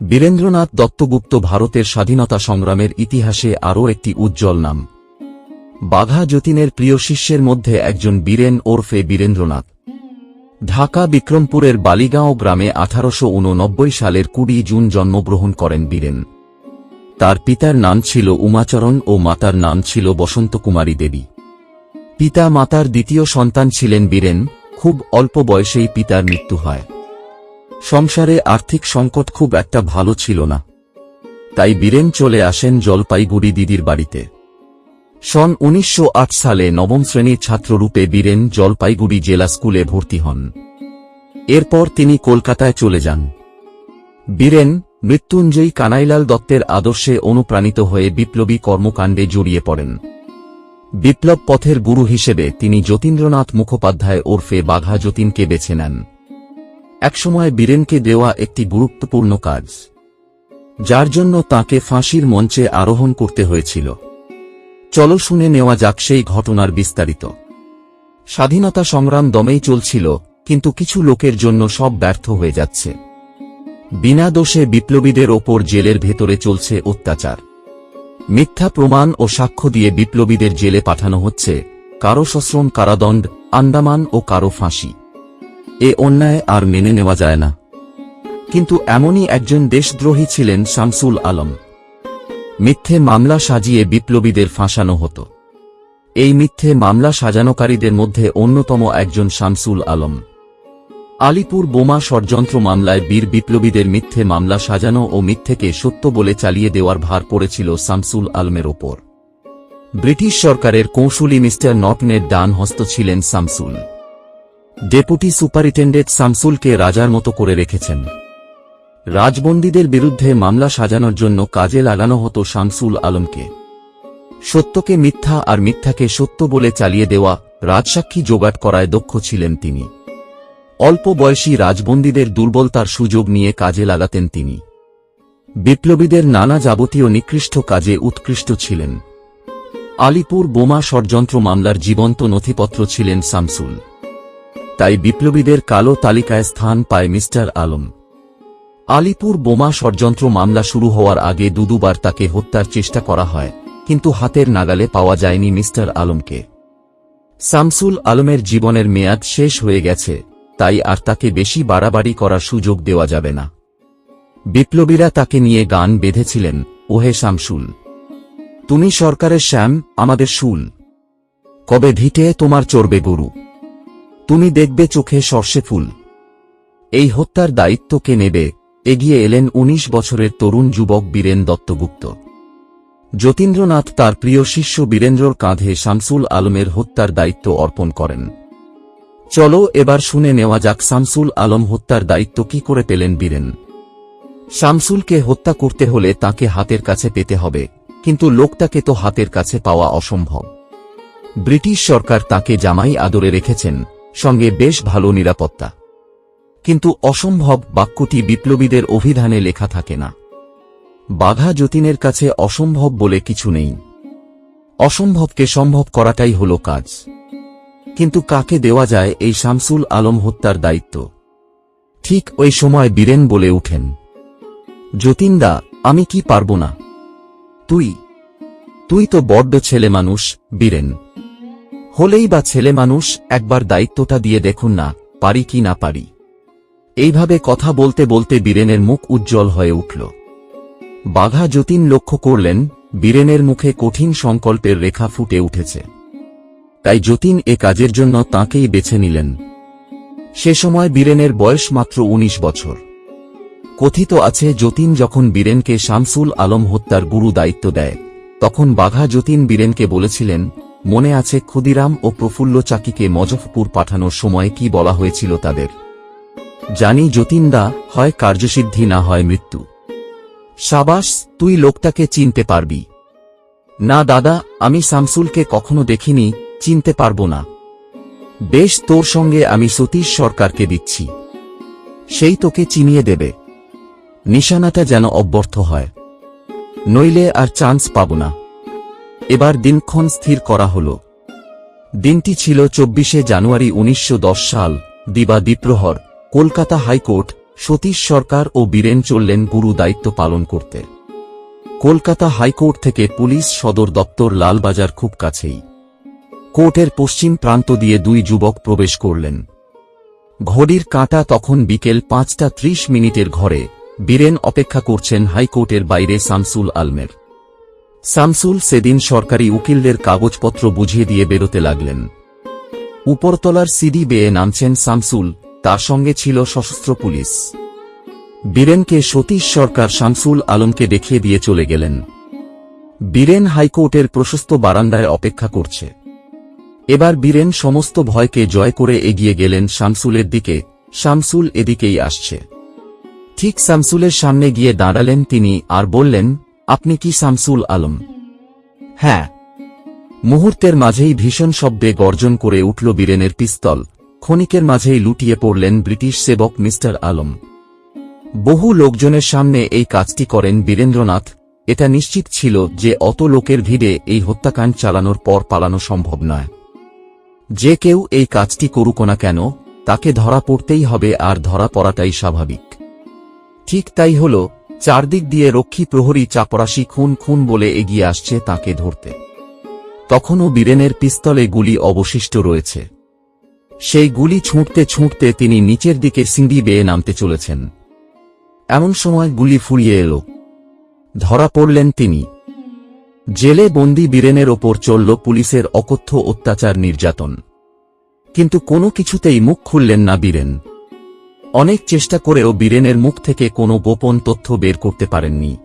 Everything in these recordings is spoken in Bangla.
বীরেন্দ্রনাথ দত্তগুপ্ত ভারতের স্বাধীনতা সংগ্রামের ইতিহাসে আরও একটি উজ্জ্বল নাম। বাঘা যতীনের প্রিয় শিষ্যের মধ্যে একজন বীরেন ওরফে বীরেন্দ্রনাথ। ঢাকা বিক্রমপুরের বালিগাঁও গ্রামে আঠারোশ উননব্বই সালের কুড়ি জুন জন্মগ্রহণ করেন বীরেন। তার পিতার নাম ছিল উমাচরণ ও মাতার নাম ছিল বসন্ত কুমারী দেবী। পিতা মাতার দ্বিতীয় সন্তান ছিলেন বীরেন খুব অল্প বয়সেই পিতার মৃত্যু হয়। সংসারে আর্থিক সংকট খুব একটা ভালো ছিল না। তাই বীরেন চলে আসেন জলপাইগুড়ি দিদির বাড়িতে। সন উনিশশো আট সালে নবম শ্রেণির ছাত্ররূপে বীরেন জলপাইগুড়ি জেলা স্কুলে ভর্তি হন। এরপর তিনি কলকাতায় চলে যান। বীরেন মৃত্যুঞ্জয়ী কানাইলাল দত্তের আদর্শে অনুপ্রাণিত হয়ে বিপ্লবী কর্মকাণ্ডে জড়িয়ে পড়েন। বিপ্লব পথের গুরু হিসেবে তিনি যতীন্দ্রনাথ মুখোপাধ্যায় ওরফে বাঘা যতীনকে বেছে নেন। একসময় বীরেনকে দেওয়া একটি গুরুত্বপূর্ণ কাজ, যার জন্য তাকে ফাঁসির মঞ্চে আরোহণ করতে হয়েছিল। চলো শুনে নেওয়া যাক সেই ঘটনার বিস্তারিত। স্বাধীনতা সংগ্রাম দমেই চলছিল, কিন্তু কিছু লোকের জন্য সব ব্যর্থ হয়ে যাচ্ছে। বিনা দোষে বিপ্লবীদের ওপর জেলের ভেতরে চলছে অত্যাচার। মিথ্যা প্রমাণ ও সাক্ষ্য দিয়ে বিপ্লবীদের জেলে পাঠানো হচ্ছে কারও সশ্রম কারাদণ্ড, আন্দামান ও কারও ফাঁসি। এ অন্যায় আর মেনে নেওয়া যায় না। কিন্তু এমনই একজন দেশদ্রোহী ছিলেন শামসুল আলম। মিথ্যে মামলা সাজিয়ে বিপ্লবীদের ফাঁসানো হতো। এই মিথ্যে মামলা সাজানোকারীদের মধ্যে অন্যতম একজন শামসুল আলম। আলিপুর বোমা ষড়যন্ত্র মামলায় বীর বিপ্লবীদের মিথ্যে মামলা সাজানো ও মিথ্যেকে সত্য বলে চালিয়ে দেওয়ার ভার পড়েছিল শামসুল আলমের ওপর। ব্রিটিশ সরকারের কৌশলী মিস্টার নটনের ডান হস্ত ছিলেন শামসুল। ডেপুটি সুপারিনটেন্ডেন্ট শামসুলকে রাজার মতো করে রেখেছেন। রাজবন্দীদের বিরুদ্ধে মামলা সাজানোর জন্য কাজে লাগানো হতো শামসুল আলমকে। সত্যকে মিথ্যা আর মিথ্যাকে সত্য বলে চালিয়ে দেওয়া রাজসাক্ষী জোগাড় করায় দক্ষ ছিলেন তিনি। অল্প বয়সী রাজবন্দীদের দুর্বলতার সুযোগ নিয়ে কাজে লাগাতেন তিনি। বিপ্লবীদের নানা যাবতীয় নিকৃষ্ট কাজে উৎকৃষ্ট ছিলেন। আলিপুর বোমা ষড়যন্ত্র মামলার জীবন্ত নথিপত্র ছিলেন শামসুল। তাই বিপ্লবীদের কালো তালিকায় স্থান পায় মিস্টার আলম। আলিপুর বোমা ষড়যন্ত্র মামলা শুরু হওয়ার আগে দুদুবার তাকে হত্যার চেষ্টা করা হয়, কিন্তু হাতের নাগালে পাওয়া যায়নি মিস্টার আলমকে। শামসুল আলমের জীবনের মেয়াদ শেষ হয়ে গেছে। তাই আর তাকে বেশি বাড়াবাড়ি করার সুযোগ দেওয়া যাবে না। বিপ্লবীরা তাকে নিয়ে গান বেঁধেছিলেন, ওহে শামসুল। তুমি সরকারের শ্যাম, আমাদের শুল। কবে ভিটে তোমার চড়বে গরু। তুমি দেখবে চোখে সর্ষে ফুল। এই হত্যার দায়িত্ব কে নেবে? এগিয়ে এলেন ১৯ বছরের তরুণ যুবক বীরেন দত্তগুপ্ত। যতীন্দ্রনাথ তার প্রিয় শিষ্য বীরেন্দ্রর কাঁধে শামসুল আলমের হত্যার দায়িত্ব অর্পণ করেন। চলো এবার শুনে নেওয়া যাক শামসুল আলম হত্যার দায়িত্ব কি করে পেলেন বীরেন। শামসুলকে হত্যা করতে হলে তাকে হাতের কাছে পেতে হবে, কিন্তু লোকটাকে তো হাতের কাছে পাওয়া অসম্ভব। ব্রিটিশ সরকার তাকে জামাই আদরে রেখেছেন, সঙ্গে বেশ ভালো নিরাপত্তা। কিন্তু অসম্ভব বাক্যটি বিপ্লবীদের অভিধানে লেখা থাকে না। বাঘা যতীনের কাছে অসম্ভব বলে কিছু নেই। অসম্ভবকে সম্ভব করাটাই হল কাজ। কিন্তু কাকে দেওয়া যায় এই শামসুল আলম হত্যার দায়িত্ব? ঠিক ওই সময় বীরেন বলে উঠেন, যতীনদা, আমি কি পারব না? তুই তুই তো বড্ড ছেলে মানুষ, বীরেন। হলেই বা ছেলে মানুষ, একবার দায়িত্বটা দিয়ে দেখুন না, পারি কি না পারি? এইভাবে কথা বলতে বলতে বীরেনের মুখ উজ্জ্বল হয়ে উঠল। বাঘা যতীন লক্ষ্য করলেন, বীরেনের মুখে কঠিন সংকল্পের রেখা ফুটে উঠেছে। তাই যতীন এ কাজের জন্য তাঁকেই বেছে নিলেন। সে সময় বীরেনের বয়স মাত্র ১৯ বছর। কথিত আছে, যতীন যখন বীরেনকে শামসুল আলম হত্যার গুরু দায়িত্ব দেয়, তখন বাঘা যতীন বীরেনকে বলেছিলেন, মনে আছে ক্ষুদিরাম ও প্রফুল্ল চাকিকে মজফপুর পাঠানোর সময় কি বলা হয়েছিল তাদের? জানি যতীনদা, হয় কার্যসিদ্ধি না হয় মৃত্যু। সাবাস, তুই লোকটাকে চিনতে পারবি। না দাদা, আমি শামসুলকে কখনো দেখিনি চিনতে পারব না। বেশ তোর সঙ্গে আমি সতীশ সরকারকে দিচ্ছি। সেই তোকে চিনিয়ে দেবে। নিশানাটা যেন অব্যর্থ হয়। নইলে আর চান্স পাব না। এবার দিনক্ষণ স্থির করা হল। দিনটি ছিল চব্বিশে জানুয়ারি উনিশশো দশ সাল, দিবা দ্বিপ্রহর, কলকাতা হাইকোর্ট, সতীশ সরকার ও বীরেন চললেন গুরু দায়িত্ব পালন করতে। কলকাতা হাইকোর্ট থেকে পুলিশ সদর দপ্তর লালবাজার খুব কাছেই। কোর্টের পশ্চিম প্রান্ত দিয়ে দুই যুবক প্রবেশ করলেন। ঘড়ির কাঁটা তখন বিকেল পাঁচটা ত্রিশ মিনিটের ঘরে, বীরেন অপেক্ষা করছেন হাইকোর্টের বাইরে শামসুল আলমের। শামসুল সেদিন সরকারি উকিলদের কাগজপত্র বুঝিয়ে দিয়ে বেরোতে লাগলেন। উপরতলার সিডি বেয়ে নামছেন শামসুল, তার সঙ্গে ছিল সশস্ত্র পুলিশ। বীরেনকে সতীশ সরকার শামসুল আলমকে দেখিয়ে দিয়ে চলে গেলেন। বীরেন হাইকোর্টের প্রশস্ত বারান্দায় অপেক্ষা করছে। এবার বীরেন সমস্ত ভয়কে জয় করে এগিয়ে গেলেন শামসুলের দিকে, শামসুল এদিকেই আসছে। ঠিক শামসুলের সামনে গিয়ে দাঁড়ালেন তিনি আর বললেন, আপনি কি শামসুল আলম? হ্যাঁ। মুহূর্তের মাঝেই ভীষণ শব্দে গর্জন করে উঠল বীরেনের পিস্তল, ক্ষণিকের মাঝেই লুটিয়ে পড়লেন ব্রিটিশ সেবক মিস্টার আলম। বহু লোকজনের সামনে এই কাজটি করেন বীরেন্দ্রনাথ, এটা নিশ্চিত ছিল যে অত লোকের ভিড়ে এই হত্যাকাণ্ড চালানোর পর পালানো সম্ভব নয়। যে কেউ এই কাজটি করুক না কেন, তাকে ধরা পড়তেই হবে আর ধরা পড়াটাই স্বাভাবিক। ঠিক তাই হল, চারদিক দিয়ে রক্ষী প্রহরী চাপরাশি খুন খুন বলে এগিয়ে আসছে তাকে ধরতে। তখনও বীরেনের পিস্তলে গুলি অবশিষ্ট রয়েছে। সেই গুলি ছুঁটতে ছুঁটতে তিনি নিচের দিকে সিঁড়ি বেয়ে নামতে চলেছেন। এমন সময় গুলি ফুরিয়ে এলো। ধরা পড়লেন তিনি। জেলে বন্দি বীরেনের ওপর চলল পুলিশের অকথ্য অত্যাচার নির্যাতন। কিন্তু কোনো কিছুতেই মুখ খুললেন না বীরেন। অনেক চেষ্টা করেও বীরেনের মুখ থেকে কোনো গোপন তথ্য বের করতে পারেননি।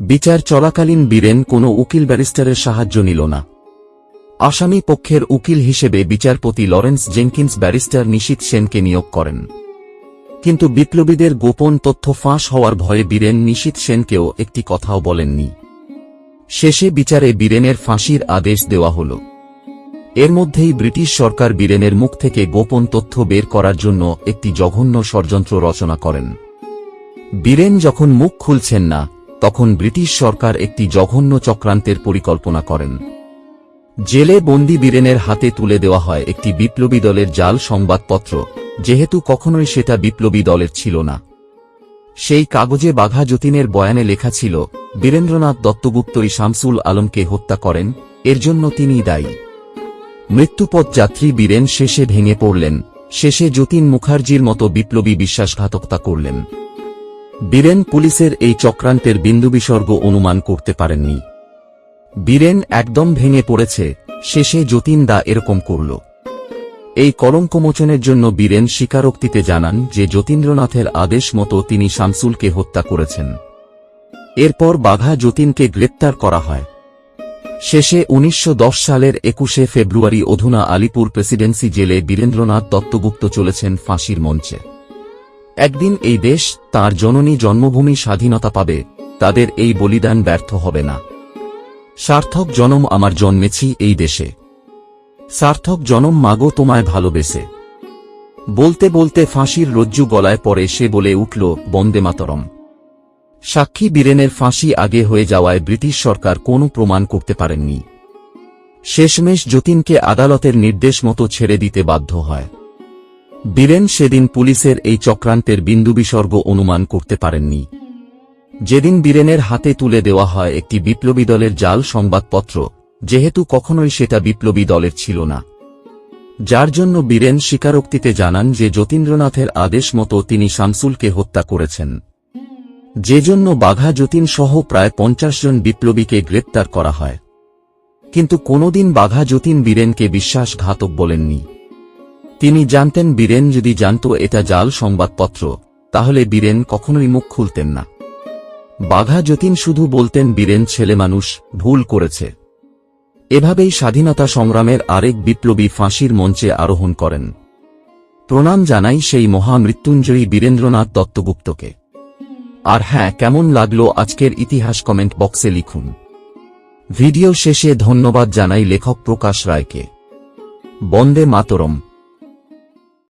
বিচার চলাকালীন বীরেন কোনো উকিল ব্যারিস্টারের সাহায্য নিল না। আসামি পক্ষের উকিল হিসেবে বিচারপতি লরেন্স জেনকিন্স ব্যারিস্টার নিশীত সেনকে নিয়োগ করেন। কিন্তু বিপ্লবীদের গোপন তথ্য ফাঁস হওয়ার ভয়ে বীরেন নিশীত সেনকেও একটি কথাও বলেননি। শেষে বিচারে বীরেনের ফাঁসির আদেশ দেওয়া হল। এর মধ্যেই ব্রিটিশ সরকার বীরেনের মুখ থেকে গোপন তথ্য বের করার জন্য একটি জঘন্য ষড়যন্ত্র রচনা করেন। বীরেন যখন মুখ খুলছেন না, তখন ব্রিটিশ সরকার একটি জঘন্য চক্রান্তের পরিকল্পনা করেন। জেলে বন্দি বীরেনের হাতে তুলে দেওয়া হয় একটি বিপ্লবী দলের জাল সংবাদপত্র, যেহেতু কখনোই সেটা বিপ্লবী দলের ছিল না। সেই কাগজে বাঘা যতীনের বয়ানে লেখা ছিল, বীরেন্দ্রনাথ দত্তগুপ্তই শামসুল আলমকে হত্যা করেন, এর জন্য তিনি দায়ী। মৃত্যুপথ যাত্রী বীরেন শেষে ভেঙে পড়লেন, শেষে যতীন মুখার্জির মতো বিপ্লবী বিশ্বাসঘাতকতা করলেন। বীরেন পুলিশের এই চক্রান্তের বিন্দুবিসর্গ অনুমান করতে পারেননি। বীরেন একদম ভেঙে পড়েছে, শেষে যতীন দা এরকম করল। এই কলঙ্কমোচনের জন্য বীরেন স্বীকারোক্তিতে জানান যে যতীন্দ্রনাথের আদেশ মতো তিনি শামসুলকে হত্যা করেছেন। এরপর বাঘা যতীনকে গ্রেপ্তার করা হয়। শেষে উনিশশো দশ সালের একুশে ফেব্রুয়ারি অধুনা আলিপুর প্রেসিডেন্সি জেলে বীরেন্দ্রনাথ দত্তগুপ্ত চলেছেন ফাঁসির মঞ্চে। একদিন এই দেশ তার জননী জন্মভূমি স্বাধীনতা পাবে, তাদের এই বলিদান ব্যর্থ হবে না। সার্থক জনম আমার জন্মেছি এই দেশে। সার্থক জনম মাগো তোমায় ভালোবেসে। বলতে বলতে ফাঁসির রজ্জু গলায় পড়ে সে বলে উঠল, বন্দে মাতরম। সাক্ষী বীরেনের ফাঁসি আগে হয়ে যাওয়ায় ব্রিটিশ সরকার কোনো প্রমাণ করতে পারেননি। শেষমেশ যতীনকে আদালতের নির্দেশ মতো ছেড়ে দিতে বাধ্য হয়। বীরেন সেদিন পুলিশের এই চক্রান্তের বিন্দুবিসর্গ অনুমান করতে পারেননি। যেদিন বীরেনের হাতে তুলে দেওয়া হয় একটি বিপ্লবী দলের জাল সংবাদপত্র যেহেতু কখনোই সেটা বিপ্লবী দলের ছিল না। যার জন্য বীরেন স্বীকারোক্তিতে জানান যে যতীন্দ্রনাথের আদেশ মতো তিনি শামসুলকে হত্যা করেছেন। যে জন্য বাঘা যতীন সহ প্রায় পঞ্চাশ জন বিপ্লবীকে গ্রেপ্তার করা হয়। কিন্তু কোনোদিন বাঘা যতীন বীরেনকে বিশ্বাসঘাতক বলেননি। তিনি জানতেন বীরেন যদি জানত এটা জাল সংবাদপত্র, তাহলে বীরেন কখনোই মুখ খুলতেন না। বাঘা যতীন শুধু বলতেন বীরেন ছেলে মানুষ, ভুল করেছে। এভাবেই স্বাধীনতা সংগ্রামের আরেক বিপ্লবী ফাঁসির মঞ্চে আরোহণ করেন। প্রণাম জানাই সেই মহামৃত্যুঞ্জয়ী বীরেন্দ্রনাথ দত্তগুপ্তকে। আর হ্যাঁ কেমন লাগল আজকের ইতিহাস কমেন্ট বক্সে লিখুন। ভিডিও শেষে ধন্যবাদ জানাই লেখক প্রকাশ রায়কে। বন্দে মাতরম।